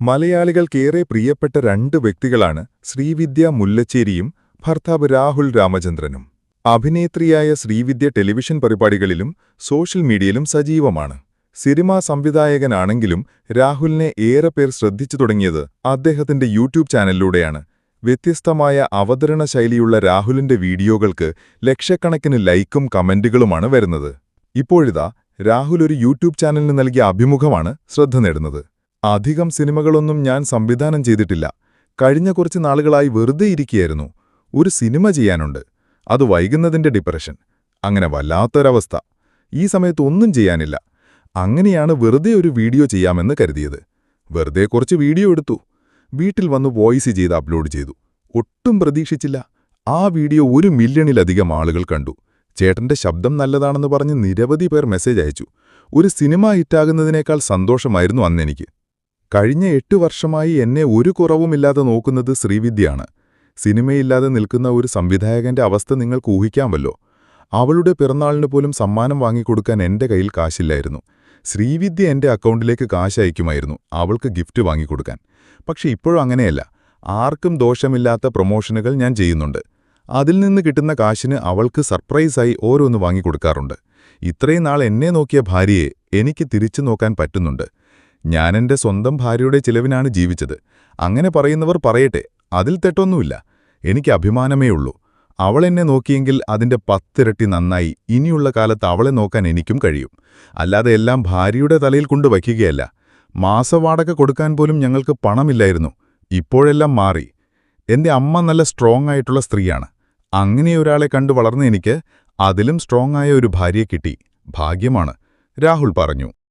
മലയാളികൾക്കേറെ പ്രിയപ്പെട്ട രണ്ട് വ്യക്തികളാണ് ശ്രീവിദ്യ മുല്ലച്ചേരിയും ഭർത്താവ് രാഹുൽ രാമചന്ദ്രനും. അഭിനേത്രിയായ ശ്രീവിദ്യ ടെലിവിഷൻ പരിപാടികളിലും സോഷ്യൽ മീഡിയയിലും സജീവമാണ്. സിനിമാ സംവിധായകനാണെങ്കിലും രാഹുലിനെ ഏറെ പേർ ശ്രദ്ധിച്ചു തുടങ്ങിയത് അദ്ദേഹത്തിന്റെ യൂട്യൂബ് ചാനലിലൂടെയാണ്. വ്യത്യസ്തമായ അവതരണ ശൈലിയുള്ള രാഹുലിന്റെ വീഡിയോകൾക്ക് ലക്ഷക്കണക്കിന് ലൈക്കും കമന്റുകളുമാണ് വരുന്നത്. ഇപ്പോഴിതാ രാഹുൽ ഒരു യൂട്യൂബ് ചാനലിന് നൽകിയ അഭിമുഖമാണ് ശ്രദ്ധ നേടുന്നത്. അധികം സിനിമകളൊന്നും ഞാൻ സംവിധാനം ചെയ്തിട്ടില്ല. കഴിഞ്ഞ കുറച്ച് നാളുകളായി വെറുതെ ഇരിക്കുകയായിരുന്നു. ഒരു സിനിമ ചെയ്യാനുണ്ട്. അത് വൈകുന്നതിന്റെ ഡിപ്രഷൻ. അങ്ങനെ വല്ലാത്തൊരവസ്ഥ. ഈ സമയത്ത് ഒന്നും ചെയ്യാനില്ല. അങ്ങനെയാണ് വെറുതെ ഒരു വീഡിയോ ചെയ്യാമെന്ന് കരുതിയത്. വെറുതെ കുറച്ച് വീഡിയോ എടുത്തു. വീട്ടിൽ വന്ന് വോയിസ് ചെയ്ത് അപ്ലോഡ് ചെയ്തു. ഒട്ടും പ്രതീക്ഷിച്ചില്ല. ആ വീഡിയോ ഒരു മില്യണിലധികം ആളുകൾ കണ്ടു. ചേട്ടന്റെ ശബ്ദം നല്ലതാണെന്ന് പറഞ്ഞ് നിരവധി പേർ മെസ്സേജ് അയച്ചു. ഒരു സിനിമ ഹിറ്റാകുന്നതിനേക്കാൾ സന്തോഷമായിരുന്നു അന്നെനിക്ക് കഴിഞ്ഞ എട്ടു വർഷമായി എന്നെ ഒരു കുറവുമില്ലാതെ നോക്കുന്നത് ശ്രീവിദ്യയാണ്. സിനിമയില്ലാതെ നിൽക്കുന്ന ഒരു സംവിധായകന്റെ അവസ്ഥ നിങ്ങൾക്ക് ഊഹിക്കാമല്ലോ. അവളുടെ പിറന്നാളിന് പോലും സമ്മാനം വാങ്ങിക്കൊടുക്കാൻ എന്റെ കയ്യിൽ കാശില്ലായിരുന്നു. ശ്രീവിദ്യ എന്റെ അക്കൗണ്ടിലേക്ക് കാശ് അയക്കുമായിരുന്നു അവൾക്ക് ഗിഫ്റ്റ് വാങ്ങിക്കൊടുക്കാൻ. പക്ഷെ ഇപ്പോഴും അങ്ങനെയല്ല. ആർക്കും ദോഷമില്ലാത്ത പ്രൊമോഷനുകൾ ഞാൻ ചെയ്യുന്നുണ്ട്. അതിൽ നിന്ന് കിട്ടുന്ന കാശിന് അവൾക്ക് സർപ്രൈസായി ഓരോന്ന് വാങ്ങിക്കൊടുക്കാറുണ്ട്. ഇത്രയും നാൾ എന്നെ നോക്കിയ ഭാര്യയെ എനിക്ക് തിരിച്ചു നോക്കാൻ പറ്റുന്നുണ്ട്. ഞാനെന്റെ സ്വന്തം ഭാര്യയുടെ ചിലവിനാണ് ജീവിച്ചത്. അങ്ങനെ പറയുന്നവർ പറയട്ടെ അതിൽ തെറ്റൊന്നുമില്ല. എനിക്ക് അഭിമാനമേ ഉള്ളൂ. അവൾ എന്നെ നോക്കിയെങ്കിൽ അതിന്റെ പത്തിരട്ടി നന്നായി ഇനിയുള്ള കാലത്ത് അവളെ നോക്കാൻ എനിക്കും കഴിയും. അല്ലാതെ എല്ലാം ഭാര്യയുടെ തലയിൽ കൊണ്ട് വയ്ക്കുകയല്ല. മാസവാടക കൊടുക്കാൻ പോലും ഞങ്ങൾക്ക് പണമില്ലായിരുന്നു. ഇപ്പോഴെല്ലാം മാറി. എന്റെ അമ്മ നല്ല സ്ട്രോങ് ആയിട്ടുള്ള സ്ത്രീയാണ്. അങ്ങനെയൊരാളെ കണ്ടു വളർന്ന എനിക്ക് അതിലും സ്ട്രോങ് ആയ ഒരു ഭാര്യയെ കിട്ടി. ഭാഗ്യമാണ്. രാഹുൽ പറഞ്ഞു.